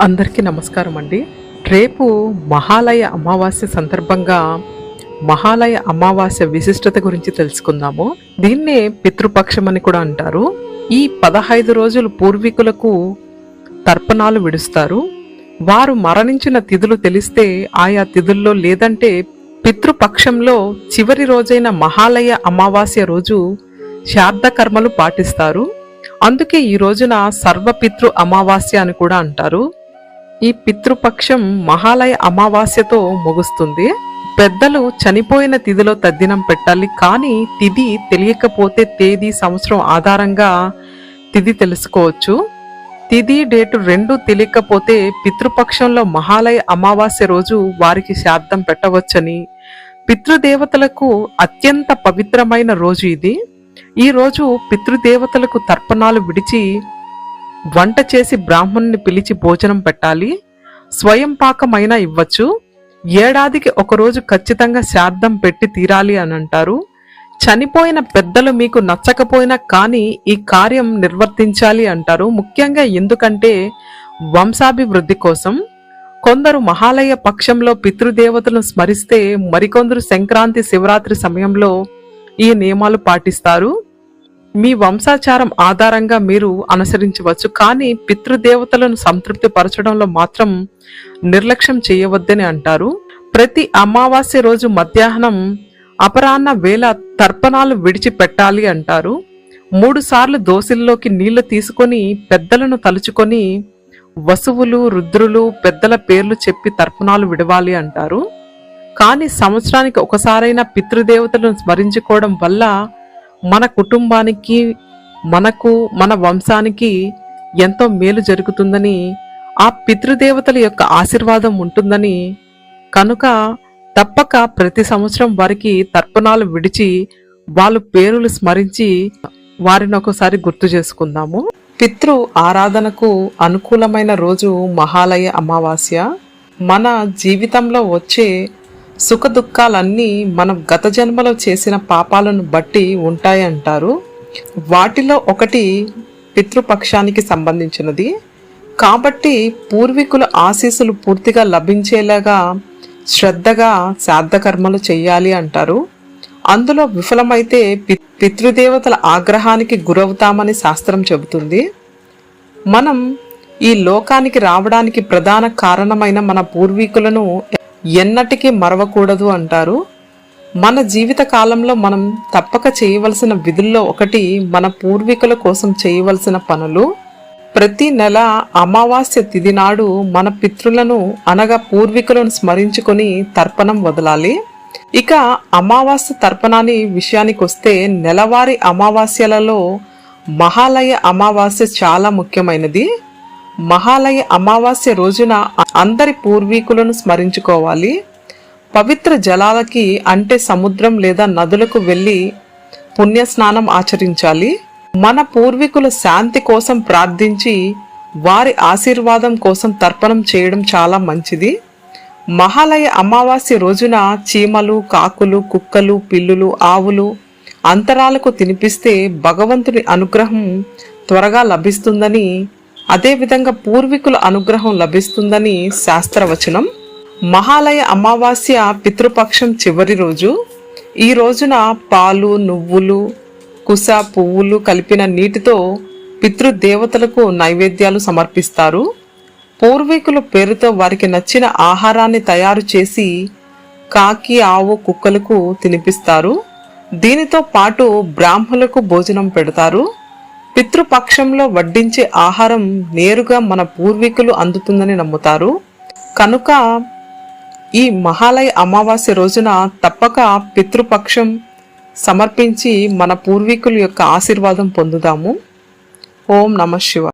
అందరికీ నమస్కారం అండి. రేపు మహాలయ అమావాస్య సందర్భంగా మహాలయ అమావాస్య విశిష్టత గురించి తెలుసుకుందాము. దీన్నే పితృపక్షం అని కూడా అంటారు. ఈ పదహైదు రోజులు పూర్వీకులకు తర్పణాలు విడుస్తారు. వారు మరణించిన తిథులు తెలిస్తే ఆయా తిథుల్లో లేదంటే పితృపక్షంలో చివరి రోజైన మహాలయ అమావాస్య రోజు శార్దకర్మలు పాటిస్తారు. అందుకే ఈ రోజున సర్వపితృ అమావాస్య అని కూడా అంటారు. ఈ పితృపక్షం మహాలయ అమావాస్యతో ముగుస్తుంది. పెద్దలు చనిపోయిన తిథిలో తద్దినం పెట్టాలి కానీ తిథి తెలియకపోతే తేదీ సంవత్సరం ఆధారంగా తిథి తెలుసుకోవచ్చు. తిథి డేటు రెండు తెలియకపోతే పితృపక్షంలో మహాలయ అమావాస్య రోజు వారికి శాబ్దం పెట్టవచ్చని. పితృదేవతలకు అత్యంత పవిత్రమైన రోజు ఇది. ఈ రోజు పితృదేవతలకు తర్పణాలు విడిచి వంట చేసి బ్రాహ్మణుని పిలిచి భోజనం పెట్టాలి స్వయం పాకమైనా ఇవ్వచ్చు ఏడాదికి ఒకరోజు ఖచ్చితంగా శార్థం పెట్టి తీరాలి అని అంటారు. చనిపోయిన పెద్దలు మీకు నచ్చకపోయినా కానీ ఈ కార్యం నిర్వర్తించాలి అంటారు. ముఖ్యంగా ఎందుకంటే వంశాభివృద్ధి కోసం కొందరు మహాలయ పక్షంలో పితృదేవతలను స్మరిస్తే మరికొందరు సంక్రాంతి శివరాత్రి సమయంలో ఈ నియమాలు పాటిస్తారు. మీ వంశాచారం ఆధారంగా మీరు అనుసరించవచ్చు కానీ పితృదేవతలను సంతృప్తి పరచడంలో మాత్రం నిర్లక్ష్యం చేయవద్దని అంటారు. ప్రతి అమావాస్య రోజు మధ్యాహ్నం అపరాహ్న వేళ తర్పణాలు విడిచిపెట్టాలి అంటారు. మూడుసార్లు దోసిల్లోకి నీళ్ళు తీసుకొని పెద్దలను తలుచుకొని వసువులు రుద్రులు పెద్దల పేర్లు చెప్పి తర్పణాలు విడవాలి అంటారు. కానీ సంవత్సరానికి ఒకసారైనా పితృదేవతలను స్మరించుకోవడం వల్ల మన కుటుంబానికి మనకు మన వంశానికి ఎంతో మేలు జరుగుతుందని ఆ పితృదేవతల యొక్క ఆశీర్వాదం ఉంటుందని కనుక తప్పక ప్రతి సంవత్సరం వారికి తర్పణాలు విడిచి వాళ్ళు పేరులు స్మరించి వారిని ఒకసారి గుర్తు చేసుకుందాము. పితృ ఆరాధనకు అనుకూలమైన రోజు మహాలయ అమావాస్య. మన జీవితంలో వచ్చే సుఖదుఖాలన్నీ మనం గత జన్మలో చేసిన పాపాలను బట్టి ఉంటాయంటారు. వాటిలో ఒకటి పితృపక్షానికి సంబంధించినది. కాబట్టి పూర్వీకుల ఆశీస్సులు పూర్తిగా లభించేలాగా శ్రద్ధగా శ్రాద్ధకర్మలు చేయాలి అంటారు. అందులో విఫలమైతే పితృదేవతల ఆగ్రహానికి గురవుతామని శాస్త్రం చెబుతుంది. మనం ఈ లోకానికి రావడానికి ప్రధాన కారణమైన మన పూర్వీకులను ఎన్నటికీ మరవకూడదు అంటారు. మన జీవిత కాలంలో మనం తప్పక చేయవలసిన విధుల్లో ఒకటి మన పూర్వీకుల కోసం చేయవలసిన పనులు. ప్రతి నెల అమావాస్య తిథి నాడు మన పితృలను అనగా పూర్వీకులను స్మరించుకొని తర్పణం వదలాలి. ఇక అమావాస్య తర్పణాన్ని విషయానికి వస్తే నెలవారీ అమావాస్యలలో మహాలయ అమావాస్య చాలా ముఖ్యమైనది. మహాలయ అమావాస్య రోజున అందరి పూర్వీకులను స్మరించుకోవాలి. పవిత్ర జలాలకి అంటే సముద్రం లేదా నదులకు వెళ్ళి పుణ్యస్నానం ఆచరించాలి. మన పూర్వీకుల శాంతి కోసం ప్రార్థించి వారి ఆశీర్వాదం కోసం తర్పణం చేయడం చాలా మంచిది. మహాలయ అమావాస్య రోజున చీమలు కాకులు కుక్కలు పిల్లులు ఆవులు అంతరాలకు తినిపిస్తే భగవంతుని అనుగ్రహం త్వరగా లభిస్తుందని అదేవిధంగా పూర్వీకుల అనుగ్రహం లభిస్తుందని శాస్త్రవచనం. మహాలయ అమావాస్య పితృపక్షం చివరి రోజు. ఈ రోజున పాలు నువ్వులు కుస పువ్వులు కలిపిన నీటితో పితృదేవతలకు నైవేద్యాలు సమర్పిస్తారు. పూర్వీకుల పేరుతో వారికి నచ్చిన ఆహారాన్ని తయారు చేసి కాకి ఆవు కుక్కలకు తినిపిస్తారు. దీనితో పాటు బ్రాహ్మణులకు భోజనం పెడతారు. పితృపక్షంలో వడ్డించే ఆహారం నేరుగా మన పూర్వీకులు అందుతుందని నమ్ముతారు. కనుక ఈ మహాలయ అమావాస్య రోజున తప్పక పితృపక్షం సమర్పించి మన పూర్వీకుల యొక్క ఆశీర్వాదం పొందుదాము. ఓం నమ శివ